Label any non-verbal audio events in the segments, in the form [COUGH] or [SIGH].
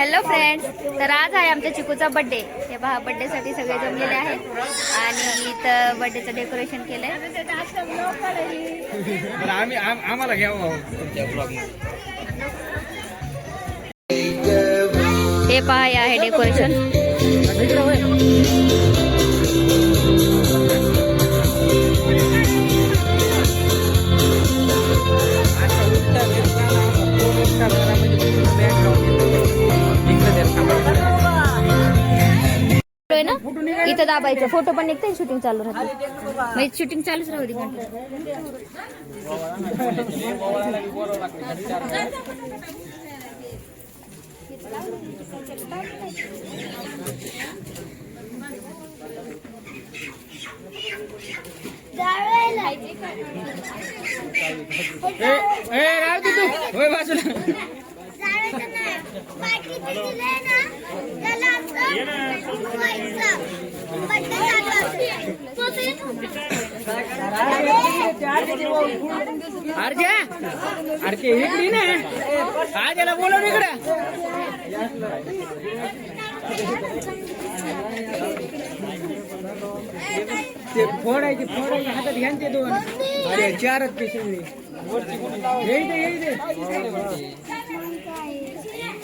Hello friends तर आज आहे आमच्या चिकूचा बर्थडे हे पहा birthday साठी सगळे जमलेले आहेत. आणि इथं बर्थडेचं डेकोरेशन केलंय. आम्ही आम्हाला घ्यावं ब्लॉग हे पहा हे आहे डेकोरेशन दाबायचं. फोटो पण निघते शूटिंग चालू राहते. म्हणजे शूटिंग चालूच राहू दे कंटिन्यू. राहू दे तू. होय बाजूला. अर्जा अरे इकडे ना. काय त्याला बोलव इकडं. ते फोडायचे फोडायचे हातात घ्या ते दोन. अरे चारच ते सगळे येई दे येई दे चालू आहे ना चार घेतले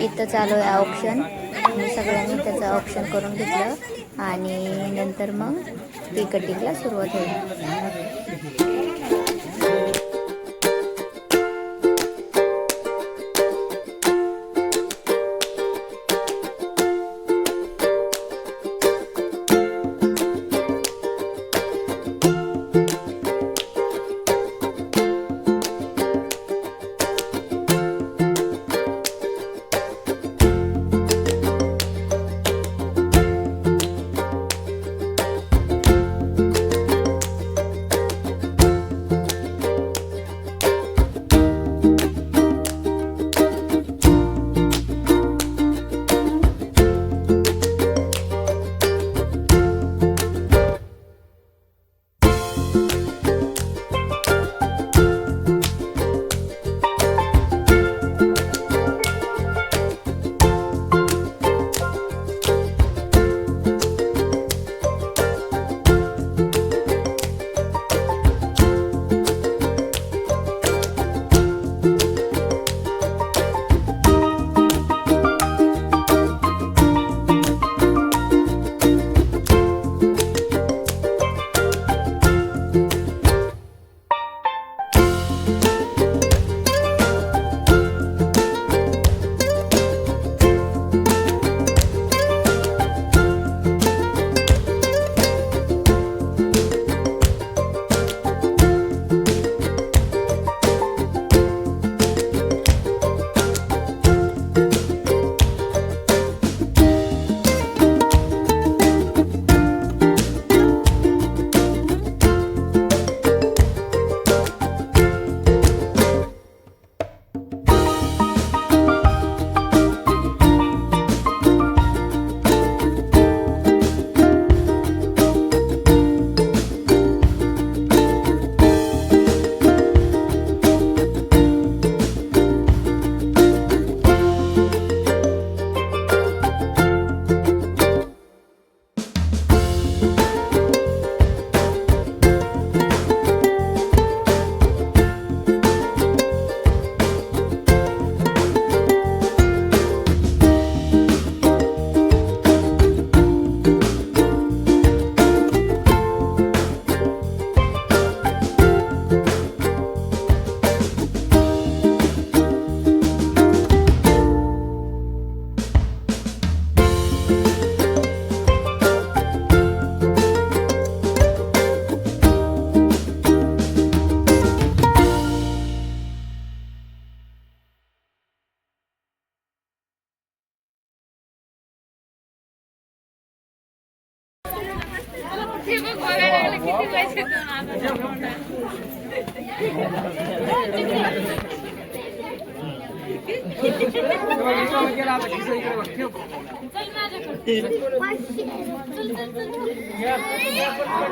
इथं चालू आहे ऑप्शन सगळ्यांनी त्याचं ऑप्शन करून घेतलं आणि नंतर मग ती कटिंगला सुरुवात होईल.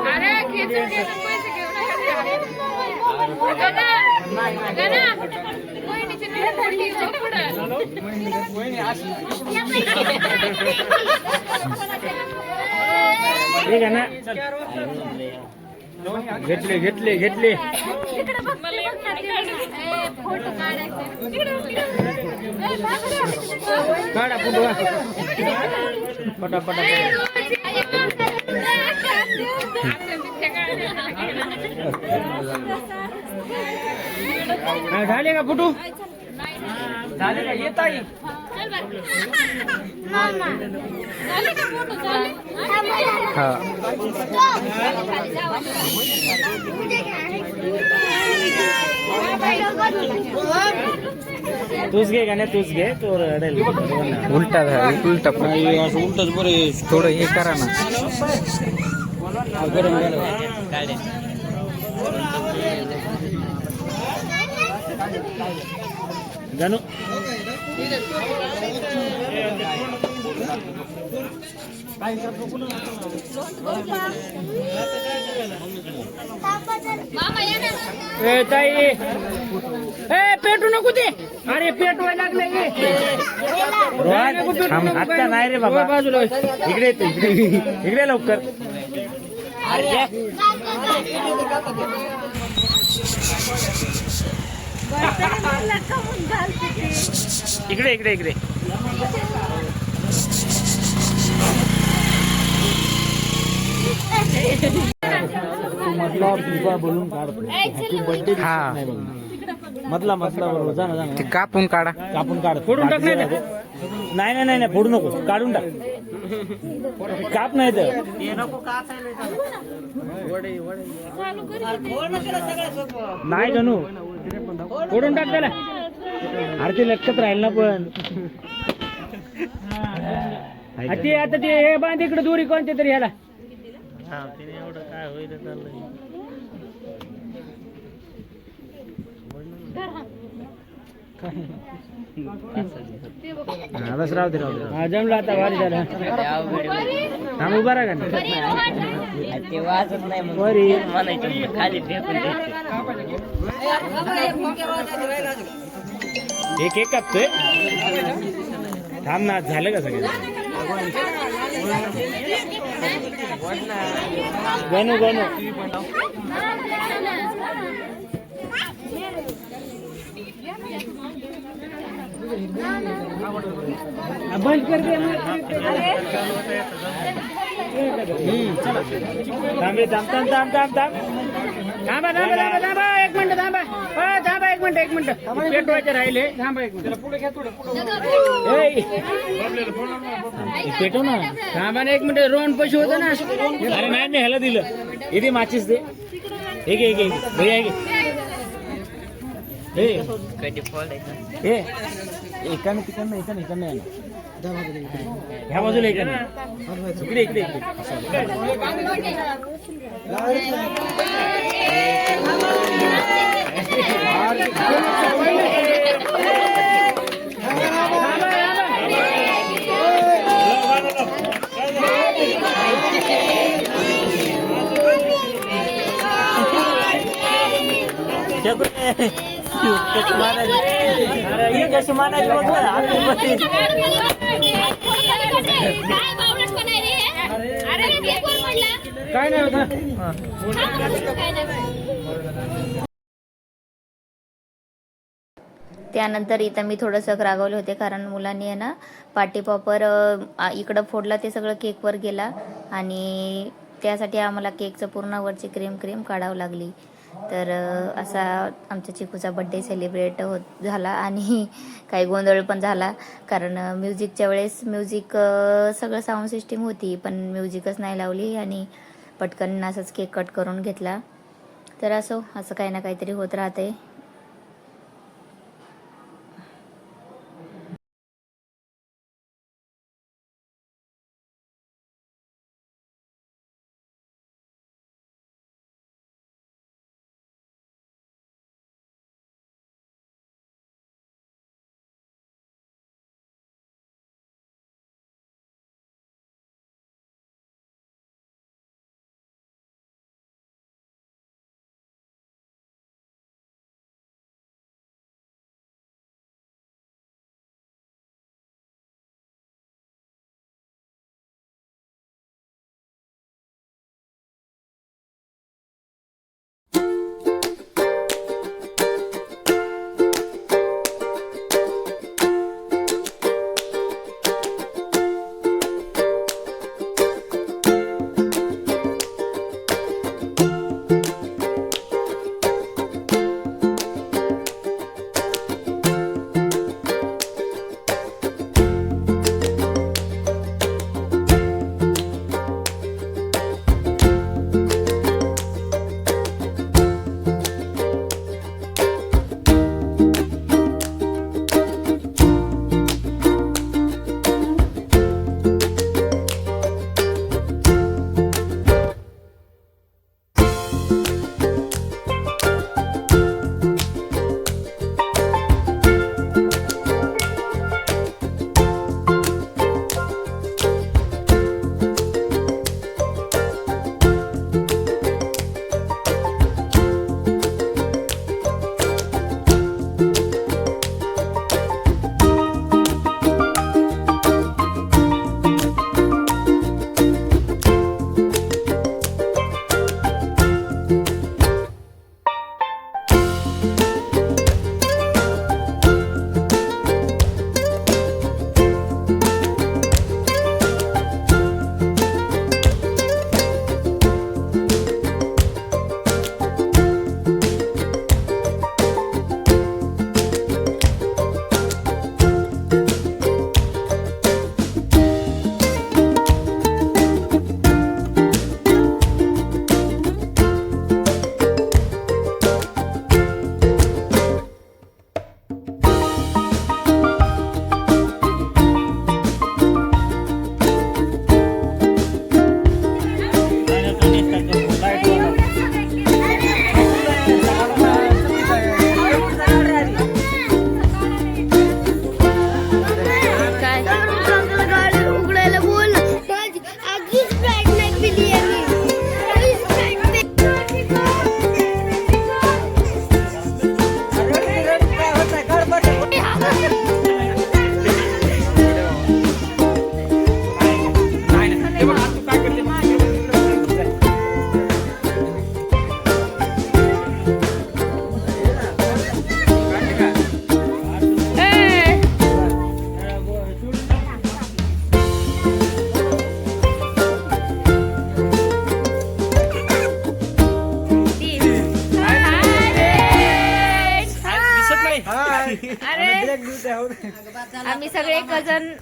अरे खेचून घेऊन पैसे घेऊन कोणी ठीक आहे ना? घेतले घेतले घेतले. काढा फोटो. पटा झाले का फोटो? झाले का? येत आहे तूच घे का नाही तूच घे तो रडेल उलटा झाला उलटा पण नाही, असं उलटच बरे थोडं हे करा ना गरम गरम जानू ए ताई. ए पेटू नको ते. अरे पेटवायला लागले आता नाही रे बाबा. बाजूला इकडे येतो इकडे इकडे लवकर. अरे. इकडे इकडे इकडे. मधला बोलून काढतो हा. मधला मधला बरोबर. जा ना जा ते ना कापून काढा. कापून काढ. फोडून टाक नाही नाही नाही नाही नाही फोडू नको. काढून टाक. काप नाही तर. नाही गणू फोडून टाक त्याला अरे ते लक्षात राहील ना पण ते आता ते हे बांध इकडे दोरी कोणते तरी ह्याला हा, बस राहू दे राहू दे हा जमलं आता भारी झाला थांब उभा राहा का ते वाजत नाही म्हणून म्हणायचं खाली फेकून द्यायचं एक एक कापतोय. थांब ना झालं का सगळं? गणू गणू. बंद कर दे. थांब थांब थांब थांब थांब थांब. थांबा थांबा थांबा थांबा एक मिनिट थांबा. थांबा एक मिनिट एक मिनिट. पेटवायचे राहिले. थांबा एक मिनिट. पुढे घ्या थोडं पुढं ए, पेटव ना. थांबा ना एक मिनिट रोहन पैसे होतं ना. अरे नाही ह्याला दिलं. इथे माचीस दे. एक एक एक भैया एक एकाने तिकडनं एकाने इकडनं आहे ना ये बाजूला माना इकडे इकडे महाराज महाराज महाराज बघ काय नाही त्यानंतर इथं मी थोडंसं रागवले होते कारण मुलांनी आहे ना पाटीपॉपर इकडं फोडला ते सगळं केकवर गेला. आणि त्यासाठी आम्हाला केकचं पूर्ण वरची क्रीम क्रीम काढावं लागली. तर असा आमच्या चिकूचा बड्डे सेलिब्रेट होत झाला आणि [LAUGHS] काही गोंधळ पण झाला. कारण म्युझिकच्या वेळेस म्युझिक सगळं साऊंड सिस्टीम होती पण म्युझिकच नाही लावली आणि पटकन असंच केक कट करून घेतला. तर असो असं काही ना काहीतरी होत राहते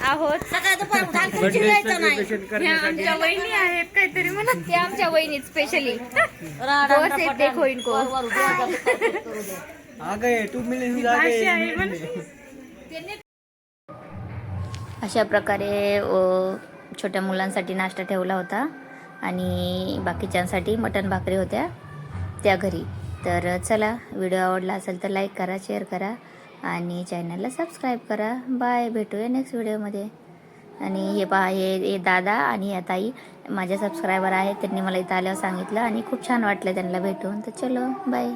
आहोत. ह्या आमच्या वहिनी आहेत काहीतरी म्हणा ते आमच्या वहिनीत स्पेशली बस गए अशा प्रकारे अ, छोट्या मुलांसाठी नाश्ता ठेवला होता आणि बाकीच्यांसाठी मटण भाकरी होत्या त्या घरी. तर चला व्हिडिओ आवडला असेल तर लाईक करा शेअर करा. आणि चॅनलला सबस्क्राईब करा. बाय. भेटूया नेक्स्ट व्हिडिओमध्ये आणि हे पहा हे हे दादा आणि या ताई माझ्या सबस्क्रायबर आहेत. त्यांनी मला इथं आल्यावर सांगितलं आणि खूप छान वाटलं त्यांना भेटून. तर चलो बाय